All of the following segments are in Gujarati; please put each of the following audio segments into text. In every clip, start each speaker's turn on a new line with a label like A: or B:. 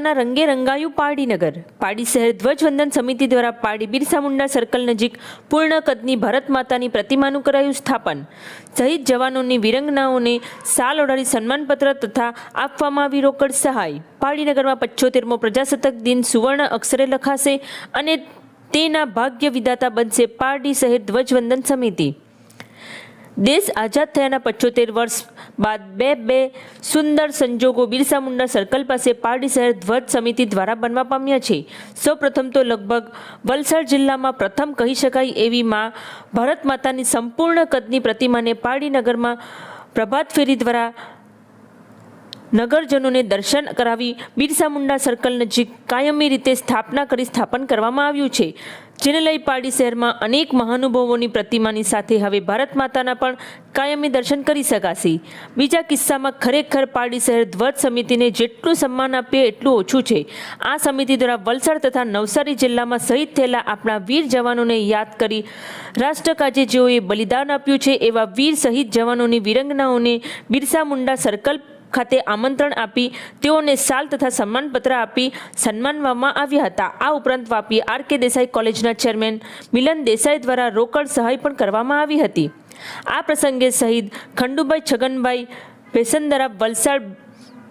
A: માતાના રંગે રંગાયું પારડીનગર પારડી શહેર ધ્વજવંદન સમિતિ દ્વારા પારડી બિરસા મુંડા સર્કલ નજીક પૂર્ણ કદની ભારત માતાની પ્રતિમાનું કરાયું સ્થાપન. શહીદ જવાનોની વિરંગનાઓને સાલ ઓઢાડી સન્માનપત્ર તથા આપવામાં આવી રોકડ સહાય. પારડીનગરમાં પચોતેરમો પ્રજાસત્તાક દિન સુવર્ણ અક્ષરે લખાશે અને તેના ભાગ્ય વિધાતા બનશે પારડી શહેર ધ્વજવંદન સમિતિ. દેશ આઝાદ થયાના પચોતેર વર્ષ બાદ બે બે સુંદર સંજોગો બિરસા મુંડા સર્કલ પાસે પારડી શહેર ધ્વજ સમિતિ દ્વારા બનવા પામ્યા છે. સૌપ્રથમ તો લગભગ વલસાડ જિલ્લામાં પ્રથમ કહી શકાય એવી માં ભારત માતાની સંપૂર્ણ કદની પ્રતિમાને પારડી નગરમાં પ્રભાત ફેરી દ્વારા નગરજનોને દર્શન કરાવી બિરસા મુંડા સર્કલ નજીક કાયમી રીતે સ્થાપના કરી સ્થાપન કરવામાં આવ્યું છે. જેને લઈ પારડી શહેરમાં અનેક મહાનુભાવોની પ્રતિમાની સાથે હવે ભારત માતાના પણ કાયમી દર્શન કરી શકાશે. બીજા કિસ્સામાં ખરેખર પારડી શહેર ધ્વજ સમિતિને જેટલું સન્માન આપીએ એટલું ઓછું છે. આ સમિતિ દ્વારા વલસાડ તથા નવસારી જિલ્લામાં શહીદ થયેલા આપણા વીર જવાનોને યાદ કરી રાષ્ટ્રકાજે જેઓએ બલિદાન આપ્યું છે એવા વીર શહીદ જવાનોની વિરંગનાઓને બિરસા મુંડા સર્કલ ખાતે આમંત્રણ આપી તેઓને સાલ તથા સન્માનપત્ર આપી સન્માનવામાં આવ્યા હતા. આ ઉપરાંત વાપી આર કે દેસાઈ કોલેજના ચેરમેન મિલન દેસાઈ દ્વારા રોકડ સહાય પણ કરવામાં આવી હતી. આ પ્રસંગે શહીદ ખંડુભાઈ છગનભાઈ પેસંદરા વલસાડ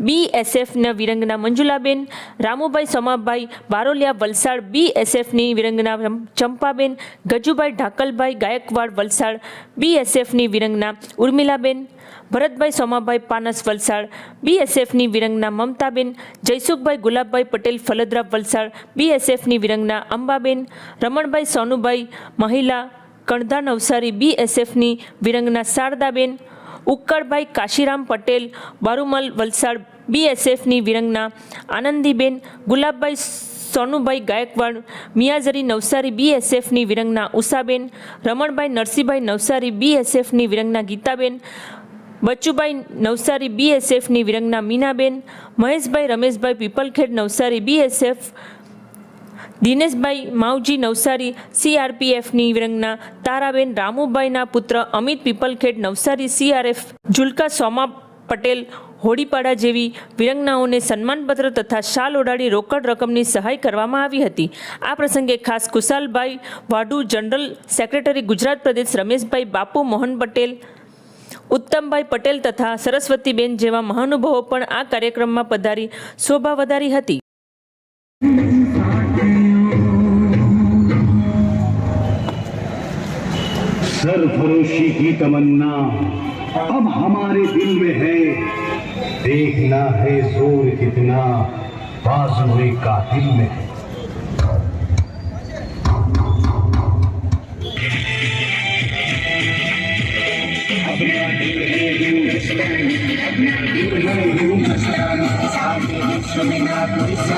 A: બીએસએફના વિરંગના મંજુલાબેન, રામુભાઈ સોમાભાઈ બારોલિયા વલસાડ બીએસએફની વિરંગના ચંપાબેન, ગજુભાઈ ઢાકલભાઈ, ગાયકવાડ વલસાડ બીએસએફની વિરંગના ઉર્મિલાબેન, ભરતભાઈ સોમાભાઈ પાનસ વલસાડ બીએસએફની વિરંગના મમતાબેન, જયસુખભાઈ ગુલાબભાઈ પટેલ ફલદરા વલસાડ બીએસએફની વિરંગના અંબાબેન, રમણભાઈ સોનુભાઈ, મહિલા, કણધા નવસારી બીએસએફની વિરંગના શારદાબેન ઉક્કડભાઈ કાશીરામ પટેલ, બારુમલ વલસાડ બીએસએફની વિરંગના, આનંદીબેન, ગુલાબભાઈ સોનુભાઈ ગાયકવાડ, મિયાઝરી નવસારી બીએસએફની વિરંગના, ઉષાબેન, રમણભાઈ નરસિંહભાઈ નવસારી બીએસએફની વિરંગના, ગીતાબેન, બચ્ચુભાઈ નવસારી બીએસએફની વિરંગના, મીનાબેન, મહેશભાઈ રમેશભાઈ પીપલખેડ નવસારી બીએસએફ દિનેશભાઈ માવજી નવસારી સીઆરપીએફની વિરંગના, તારાબેન રામુભાઈના પુત્ર અમિત પીપલખેડ નવસારી સીઆરએફ જુલકા સોમા પટેલ હોડીપાડા જેવી વિરંગનાઓને સન્માનપત્ર તથા શાલ ઓઢાડી રોકડ રકમની સહાય કરવામાં આવી હતી. આ પ્રસંગે ખાસ કુશાલભાઈ વાડુ જનરલ સેક્રેટરી ગુજરાત પ્રદેશ રમેશભાઈ બાપુ, મોહન પટેલ, ઉત્તમભાઈ પટેલ તથા સરસ્વતીબેન જેવા મહાનુભાવો પણ આ કાર્યક્રમમાં પધારી શોભા વધારી હતી.
B: सरफरोशी की तमन्ना अब हमारे दिल में है। देखना है ज़ोर कितना बाजुए का दिल में है। Sound, baby, show me not what it's